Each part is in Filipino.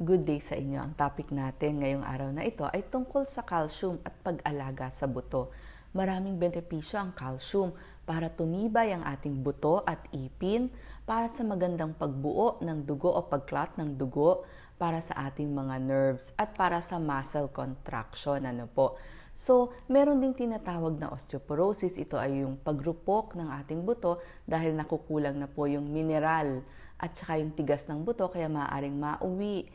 Good day sa inyo. Ang topic natin ngayong araw na ito ay tungkol sa calcium at pag-alaga sa buto. Maraming benepisyo ang calcium para tumibay ang ating buto at ipin, para sa magandang pagbuo ng dugo o pagklat ng dugo, para sa ating mga nerves at para sa muscle contraction. Ano po? So, meron ding tinatawag na osteoporosis. Ito ay yung pagrupok ng ating buto dahil nakukulang na po yung mineral at saka yung tigas ng buto kaya maaaring mauwi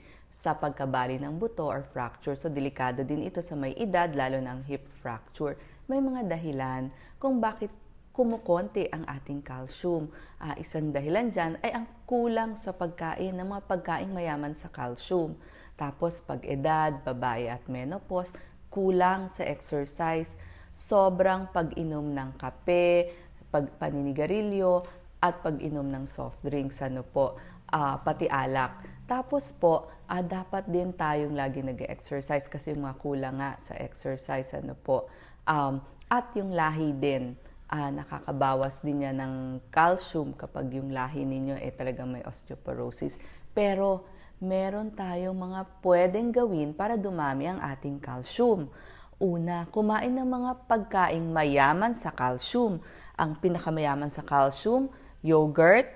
sa pagkabali ng buto or fracture. So, delikado din ito sa may edad, lalo ng hip fracture. May mga dahilan kung bakit kumukonti ang ating calcium. Uh, isang dahilan dyan ay ang kulang sa pagkain ng mga pagkain mayaman sa calcium. Tapos, pag-edad, babae at menopause, kulang sa exercise, sobrang pag-inom ng kape, pag paninigarilyo, at pag-inom ng soft drinks, ano po, uh, pati alak. Tapos po, uh, dapat din tayong lagi nag-exercise kasi yung mga kulang nga sa exercise, ano po. Um, at yung lahi din, uh, nakakabawas din niya ng calcium kapag yung lahi ninyo eh talagang may osteoporosis. Pero meron tayong mga pwedeng gawin para dumami ang ating calcium. Una, kumain ng mga pagkaing mayaman sa calcium. Ang pinakamayaman sa calcium, yogurt,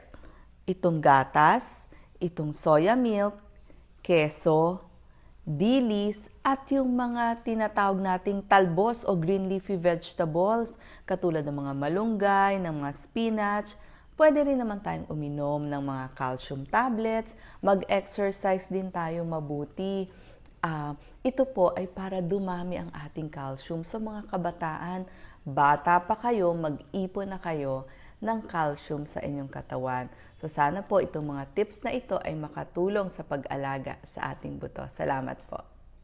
itong gatas, itong soya milk, keso, dilis, at yung mga tinatawag nating talbos o green leafy vegetables, katulad ng mga malunggay, ng mga spinach, Pwede rin naman tayong uminom ng mga calcium tablets, mag-exercise din tayo mabuti. Uh, ito po ay para dumami ang ating calcium sa mga kabataan. Bata pa kayo, mag-ipon na kayo ng calcium sa inyong katawan. So sana po itong mga tips na ito ay makatulong sa pag-alaga sa ating buto. Salamat po.